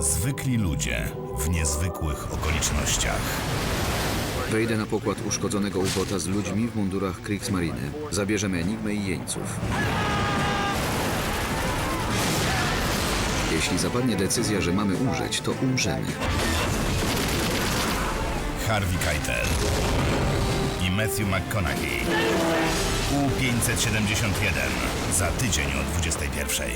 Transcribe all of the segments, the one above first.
Zwykli ludzie w niezwykłych okolicznościach. Wejdę na pokład uszkodzonego ubota z ludźmi w mundurach Kriegsmarine. Zabierzemy Enigmę i jeńców. Jeśli zapadnie decyzja, że mamy umrzeć, to umrzemy. Harvey Keitel i Matthew McConaughey. U-571 za tydzień o 21.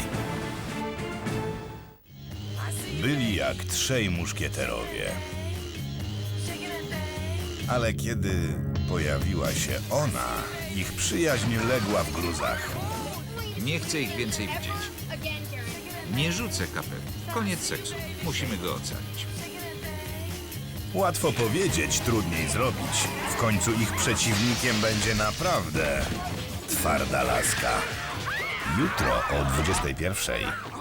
Jak trzej muszkieterowie. Ale kiedy pojawiła się ona, ich przyjaźń legła w gruzach. Nie chcę ich więcej widzieć. Nie rzucę kapel. Koniec seksu. Musimy go ocalić. Łatwo powiedzieć, trudniej zrobić. W końcu ich przeciwnikiem będzie naprawdę twarda laska. Jutro o 21.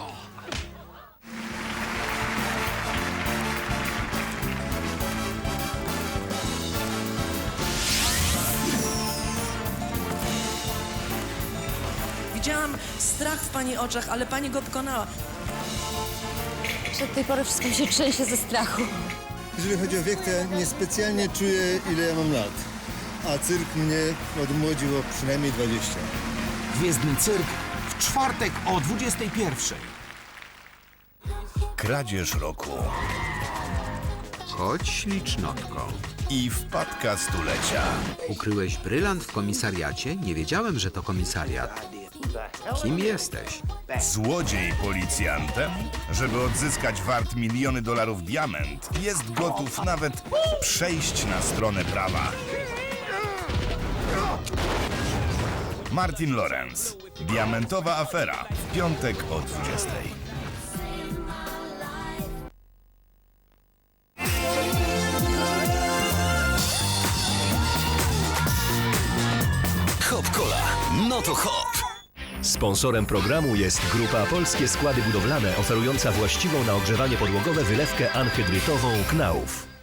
Widziałam strach w pani oczach, ale pani go pokonała. Od tej pory wszystko mi się trzęsie ze strachu. Jeżeli chodzi o wiek, to ja niespecjalnie czuję, ile ja mam lat. A cyrk mnie odmłodził o przynajmniej 20. Gwiezdny Cyrk w czwartek o 21. Kradzież roku Chodź, ślicznotko. i wpadka stulecia. Ukryłeś brylant w komisariacie? Nie wiedziałem, że to komisariat. Kim jesteś? Złodziej policjantem, żeby odzyskać wart miliony dolarów diament, jest gotów nawet przejść na stronę prawa. Martin Lorenz. Diamentowa afera. W piątek o 20. Hop Cola. No to hop. Sponsorem programu jest Grupa Polskie Składy Budowlane oferująca właściwą na ogrzewanie podłogowe wylewkę anhydrytową Knauf.